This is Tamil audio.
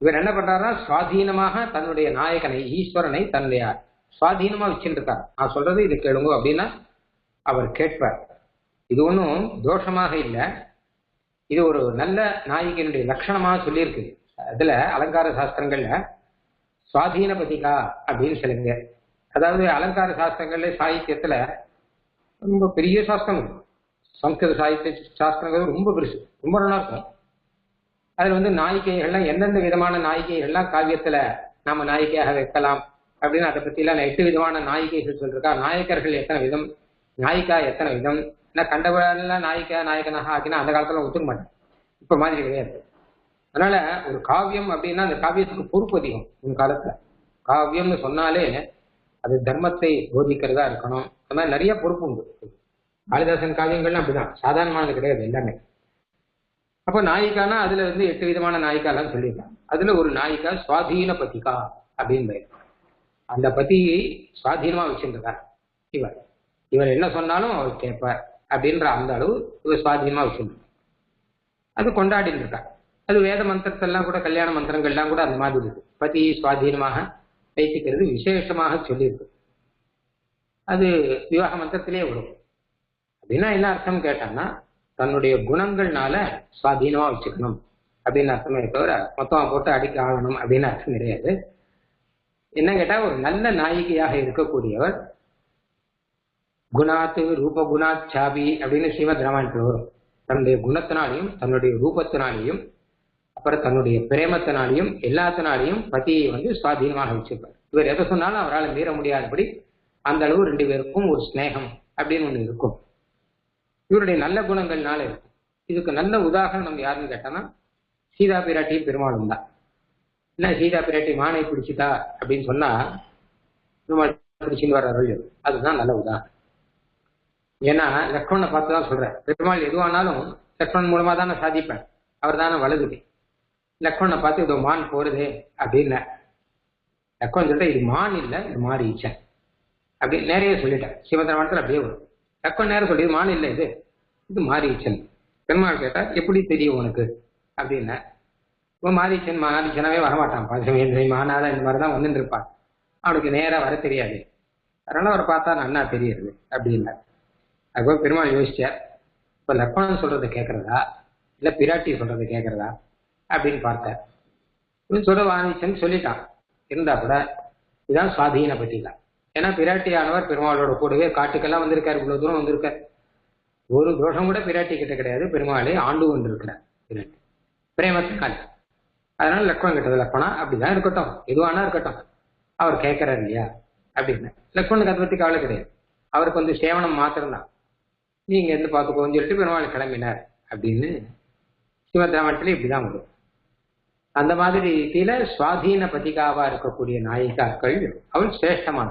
இவர் என்ன பண்றாருன்னா சுவாதீனமாக தன்னுடைய நாயகனை ஈஸ்வரனை தன்னுடைய சுவாதீனமா வச்சுருக்கார் நான் சொல்றது இது கேளுங்க அப்படின்னா அவர் கேட்பார். இது ஒன்றும் தோஷமாக இல்லை. இது ஒரு நல்ல நாயகனுடைய லட்சணமாக சொல்லியிருக்கு. அதுல அலங்கார சாஸ்திரங்கள்ல சுவாதீன பதிகா அப்படின்னு சொல்லுங்க. அதாவது அலங்கார சாஸ்திரங்கள்ல சாகித்யத்துல ரொம்ப பெரிய சாஸ்திரம். சம்ஸ்கிருத சாகித்ய சாஸ்திரங்கள் ரொம்ப பெருசு. ரொம்ப நல்லா இருக்கும். அதுல வந்து நாயிகைகள்லாம் எந்தெந்த விதமான நாயிகைகள்லாம் காவியத்துல நாம நாயிகையாக வைக்கலாம் அப்படின்னு அதை பத்தி எல்லாம் எட்டு விதமான நாயிகைகள் சொல்லிருக்கா. நாயக்கர்கள் எத்தனை விதம்? நாயிக்கா எத்தனை விதம்? ஏன்னா கண்டவரெல்லாம் நாயிக்கா நாயகனாக ஆக்கினா அந்த காலத்துல ஒத்துக்க மாட்டேன் இப்ப மாதிரி கிடையாது. அதனால ஒரு காவியம் அப்படின்னா அந்த காவியத்துக்கு பொறுப்பு அதிகம் இந்த காலத்துல. காவியம்னு சொன்னாலே அது தர்மத்தை போதிக்கிறதா இருக்கணும். அந்த மாதிரி நிறைய பொறுப்பு உண்டு. காளிதாசன் காவியங்கள்லாம் அப்படிதான். சாதாரணமானது கிடையாது எல்லாமே. அப்ப நாயிக்கானா அதுல வந்து எட்டு விதமான நாயிக்காலாம் சொல்லியிருக்காங்க. அதுல ஒரு நாயிக்கா சுவாதீன பதிகா அப்படின்னு அந்த பதியை சுவாதீனமா வச்சிருந்தார். இவர். இவர் என்ன சொன்னாலும் அவர் கேட்பார் அப்படின்ற அந்த அளவு இவர் சுவாதீனமா வச்சிருந்தார். அது கொண்டாடிட்டு இருக்கார். அது வேத மந்திரத்தெல்லாம் கூட கல்யாண மந்திரங்கள்லாம் கூட அந்த மாதிரி இருக்கு. பதியை சுவாதீனமாக வைத்துக்கிறது விசேஷமாக சொல்லியிருக்கு அது விவாக மந்திரத்திலே வரும். அப்படின்னா என்ன அர்த்தம் கேட்டான்னா தன்னுடைய குணங்கள்னால சுவாதீனமா வச்சுக்கணும். அப்படின்னு அர்த்தமே தவிர மொத்தமா போட்டு அடிக்க ஆகணும் அப்படின்னு அர்த்தம் கிடையாது. என்ன கேட்டா ஒரு நல்ல நாயகியாக இருக்கக்கூடியவர் குணாத்து ரூபகுணாத் சாபி அப்படின்னு ஸ்ரீமத் ராமாயணத்தில் வரும். தன்னுடைய குணத்தினாலையும் தன்னுடைய ரூபத்தினாலையும் அப்புறம் தன்னுடைய பிரேமத்தினாலையும் எல்லாத்தினாலையும் பதியை வந்து சுவாதீனமாக வச்சிருப்பார் இவர் எதை சொன்னாலும் அவரால் மீற முடியாதபடி அந்த அளவு ரெண்டு பேருக்கும் ஒரு ஸ்நேகம் அப்படின்னு ஒன்று இருக்கும். இவருடைய நல்ல குணங்கள்னால இருக்கு. இதுக்கு நல்ல உதாரணம் யாருன்னு கேட்டோம்னா சீதா பிராட்டியும் பெருமாளும் தான். என்ன சீதா பிராட்டி மானை பிடிச்சிட்டா அப்படின்னு சொன்னா பெருமாள் பிடிச்சின்னு வர அருள் அதுதான் நல்ல உதாரணம். ஏன்னா லக்ஷ்மணனை பார்த்து தான் சொல்றேன் பெருமாள் எதுவானாலும் லக்ஷ்மணன் மூலமா தானே சாதிப்பேன் அவர் தானே வலதுடி லக்ஷ்மணனை பார்த்து இதோ மான் போறதே அப்படின்னு லக்ஷ்மணன் சொல்லிட்டு இது மான் இல்லை இது மாறி ஈச்சன். அப்படி நிறைய சொல்லிட்டேன் சிவந்திரமணத்தில் அப்படியே வரும். லக்ஷ்மண் நேரம் சொல்லி மான் இல்லை இது. இது மாரீச்சன். பெருமாள் கேட்டா எப்படி தெரியும் உனக்கு? அப்படின்னா இப்போ மாரீச்சன் மாரீச்சனாவே வரமாட்டான் பஞ்சமேந்திரி மானாதான் இந்த மாதிரி தான் வந்துட்டு இருப்பான் அவனுக்கு நேரா வர தெரியாது. அதனால அவரை பார்த்தா நன்னா தெரியுது அப்படின்னா. அதுக்கப்புறம் பெருமாள் யோசிச்சார் இப்போ லக்மணன் சொல்றதை கேட்கறதா இல்லை பிராட்டி சொல்றதை கேட்கறதா அப்படின்னு பார்த்தார். இவன் சொல்ற வாணிச்சன் சொல்லிட்டான். இருந்தா கூட இதான் சுவாதீன பத்திதான் ஏன்னா பிராட்டியானவர் பெருமாளோட கூடவே காட்டுக்கெல்லாம் வந்திருக்காரு இவ்வளவு தூரம் வந்திருக்காரு. ஒரு தோஷம் கூட பிராட்டி கிட்ட கிடையாது பெருமாளை ஆண்டு கொண்டிருக்கிறார் பிராட்டி. பிரேமத்துக்கான அதனால லக்வன் கிட்டது லக்வனா அப்படிதான் இருக்கட்டும். எதுவானா இருக்கட்டும். அவர் கேட்கிறார் இல்லையா? அப்படின்னு. லக்வனுக்கு அதை பத்தி கவலை கிடையாது. அவருக்கு வந்து சேவனம் மாத்திரம்தான். நீங்க இருந்து பார்த்துக்கோன்னு சொல்லிட்டு பெருமாள் கிளம்பினார் அப்படின்னு சிவராமத்தில் இப்படிதான் வரும். அந்த மாதிரி ரீதியில சுவாதீன பதிகாவா இருக்கக்கூடிய நாயிகாக்கள் அவள் சிரேஷ்டமான